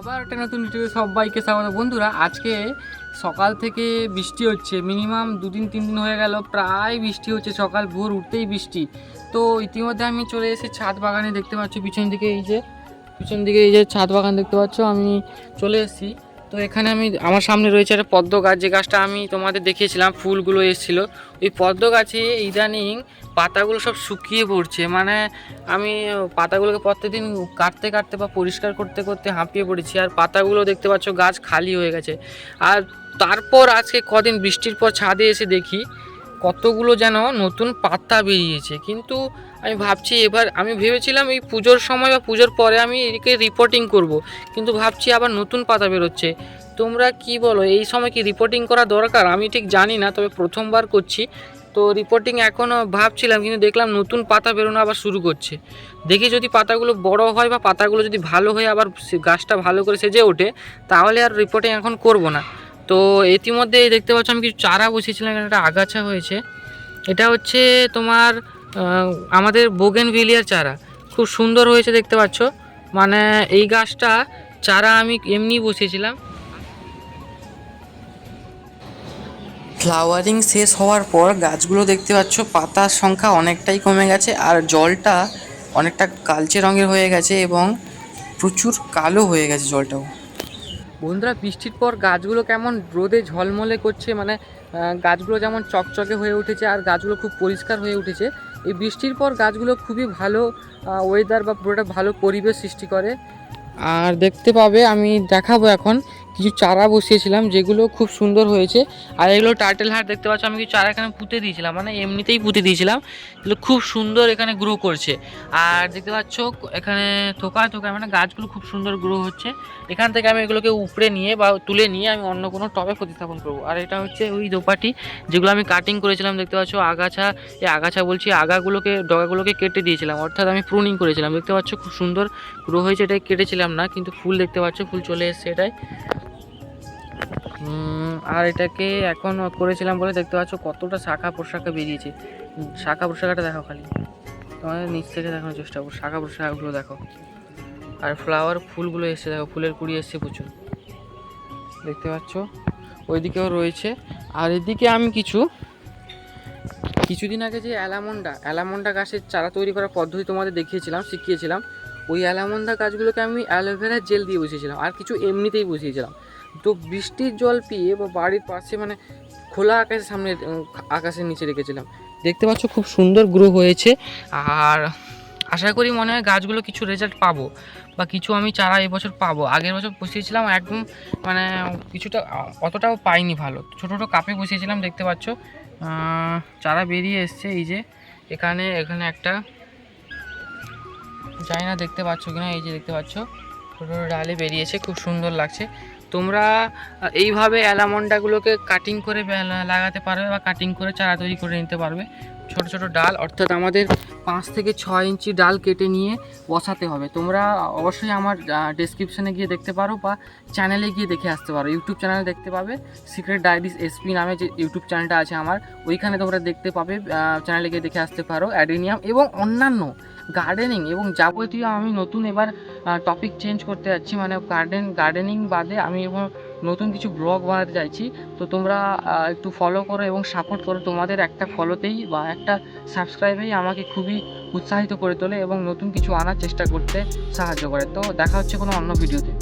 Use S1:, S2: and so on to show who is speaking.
S1: আবার একটা নতুন সবাইকে স্বাগত। বন্ধুরা, আজকে সকাল থেকে বৃষ্টি হচ্ছে। মিনিমাম দুদিন, তিন দিন হয়ে গেল, প্রায় বৃষ্টি হচ্ছে। সকাল ভোর উঠতেই বৃষ্টি। তো ইতিমধ্যে আমি চলে এসে ছাদ বাগানে, দেখতে পাচ্ছ পিছন দিকে এই যে, পিছন দিকে এই যে ছাদ বাগান দেখতে পাচ্ছ, আমি চলে এসেছি। তো এখানে আমি, আমার সামনে রয়েছে একটা পদ্ম গাছ, যে গাছটা আমি তোমাদের দেখিয়েছিলাম, ফুলগুলো এসেছিল। ওই পদ্ম গাছে ইদানিং পাতাগুলো সব শুকিয়ে পড়ছে। মানে আমি পাতাগুলোকে প্রত্যেকদিন কাটতে কাটতে বা পরিষ্কার করতে করতে হাঁপিয়ে পড়েছি। আর পাতাগুলো দেখতে পাচ্ছ, গাছ খালি হয়ে গেছে। আর তারপর আজকে কদিন বৃষ্টির পর ছাদে এসে দেখি, কতগুলো যেন নতুন পাতা বেরিয়েছে। কিন্তু আমি ভাবছি এবার, আমি ভেবেছিলাম এই পুজোর সময় বা পুজোর পরে আমি এদিকে রিপোর্টিং করব, কিন্তু ভাবছি আবার নতুন পাতা বেরোচ্ছে। তোমরা কি বলো, এই সময় কি রিপোর্টিং করা দরকার? আমি ঠিক জানি না, তবে প্রথমবার করছি। তো রিপোর্টিং এখনও ভাবছিলাম, কিন্তু দেখলাম নতুন পাতা বেরোনো আবার শুরু করছে। দেখি যদি পাতাগুলো বড় হয় বা পাতাগুলো যদি ভালো হয়ে আবার গাছটা ভালো করে সেজে ওঠে, তাহলে আর রিপোর্টিং এখন করব না। তো ইতিমধ্যে দেখতে পাচ্ছ আমি কিছু চারা বসিয়েছিলাম একটা আগাছা হয়েছে। এটা হচ্ছে তোমার আমাদের বোগেন ভিলিয়ার চারা। খুব সুন্দর হয়েছে দেখতে পাচ্ছ। মানে এই গাছটা চারা আমি এমনি বসিয়েছিলাম। ফ্লাওয়ারিং শেষ হওয়ার পর গাছগুলো দেখতে পাচ্ছ পাতার সংখ্যা অনেকটাই কমে গেছে আর জলটা অনেকটা কালচে রঙের হয়ে গেছে এবং প্রচুর কালো হয়ে গেছে জলটাও। বন্ধুরা বৃষ্টির পর গাছগুলো কেমন রোদে ঝলমলে করছে মানে গাছগুলো যেমন চকচকে হয়ে উঠেছে আর গাছগুলো খুব পরিষ্কার হয়ে উঠেছে। এই বৃষ্টির পর গাছগুলো খুবই ভালো ওয়েদার বা পুরোটা ভালো পরিবেশ সৃষ্টি করে। আর দেখতে পাবে, আমি দেখাবো এখন কিছু চারা বসিয়েছিলাম, যেগুলো খুব সুন্দর হয়েছে। আর এগুলো টার্টেল হাট দেখতে পাচ্ছ, আমি কিছু চারা এখানে পুঁতে দিয়েছিলাম মানে এমনিতেই পুঁতে দিয়েছিলাম। এগুলো খুব সুন্দর এখানে গ্রো করছে। আর দেখতে পাচ্ছ, এখানে থোকা থোকা মানে গাছগুলো খুব সুন্দর গ্রো হচ্ছে। এখান থেকে আমি এগুলোকে উপড়ে নিয়ে বা তুলে নিয়ে আমি অন্য কোনো টবে প্রতিস্থাপন করব। আর এটা হচ্ছে ওই দোপাটি, যেগুলো আমি কাটিং করেছিলাম, দেখতে পাচ্ছ, আগাছা, এই আগাছা বলছি, আগাগুলোকে, ডগাগুলোকে কেটে দিয়েছিলাম। অর্থাৎ আমি প্রুনিং করেছিলাম। দেখতে পাচ্ছ, খুব সুন্দর গ্রো হয়েছে, এটাই কেটেছিলাম না, কিন্তু ফুল দেখতে পাচ্ছ, ফুল চলে এসছে এটাই। আর এটাকে এখন করেছিলাম বলে দেখতে পাচ্ছ কতটা শাখা প্রশাখা বেরিয়েছে। শাখা প্রশাখাটা দেখো খালি। তোমাদের নিচ থেকে দেখানোর চেষ্টা করো শাখা প্রশাখাগুলো দেখো। আর ফ্লাওয়ার ফুলগুলো এসছে, দেখো, ফুলের কুড়ি এসছে প্রচুর। দেখতে পাচ্ছ? ওইদিকেও রয়েছে। আর এদিকে আমি কিছু, কিছুদিন আগে যে অ্যালামন্ডা অ্যালামন্ডা গাছের চারা তৈরি করার পদ্ধতি তোমাদের দেখিয়েছিলাম, শিখিয়েছিলাম, ওই অ্যালামন্ডা গাছগুলোকে আমি অ্যালোভেরা জেল দিয়ে বসিয়েছিলাম। আর কিছু এমনিতেই বসিয়েছিলাম। তো বৃষ্টির জল পেয়ে বা বাড়ির পাশে মানে খোলা আকাশের সামনে আকাশের নিচে রেখেছিলাম। দেখতে পাচ্ছ খুব সুন্দর গ্রো হয়েছে আর আশা করি মনে হয় গাছগুলো কিছু রেজাল্ট পাবো বা কিছু আমি চারা এবছর পাবো। আগের বছর বসিয়েছিলাম, একদম মানে কিছুটা, অতটাও পাইনি ভালো। ছোটো ছোটো কাপে বসিয়েছিলাম, দেখতে পাচ্ছ। চারা বেরিয়ে এসছে, এই যে এখানে এখানে একটা, জানি না দেখতে পাচ্ছ কিনা, এই যে দেখতে পাচ্ছ। ছোটো ছোটো ডালে বেরিয়েছে, খুব সুন্দর লাগছে। তোমরা এইভাবে অ্যালামন্ডাগুলোকে কাটিং করে লাগাতে পারবে বা কাটিং করে চারা তৈরি করে নিতে পারবে। ছোট ছোট ডাল, অর্থাৎ আমাদের পাঁচ থেকে ছয় ইঞ্চি ডাল কেটে নিয়ে বসাতে হবে। তোমরা অবশ্যই আমার ডেসক্রিপশনে গিয়ে দেখতে পারো বা চ্যানেলে গিয়ে দেখে আসতে পারো। ইউটিউব চ্যানেলে দেখতে পাবে সিক্রেট ডায়েরিজ এসপি নামে যে ইউটিউব চ্যানেলটা আছে আমার, ওইখানে তোমরা দেখতে পাবে চ্যানেলে গিয়ে দেখে আসতে পারো। অ্যাডেনিয়াম এবং অন্যান্য গার্ডেনিং এবং যাবতীয় আমি নতুন এবার টপিক চেঞ্জ করতে যাচ্ছি। মানে গার্ডেন গার্ডেনিং বাদে আমি এবং নতুন কিছু ব্লগ বানাতে চাইছি, তো তোমরা একটু ফলো করো এবং সাপোর্ট করো। তোমাদের একটা ফলোতেই বা একটা সাবস্ক্রাইবেই আমাকে খুবই উৎসাহিত করে তোলে এবং নতুন কিছু আনার চেষ্টা করতে সাহায্য করে। তো দেখা হচ্ছে কোনো অন্য ভিডিওতে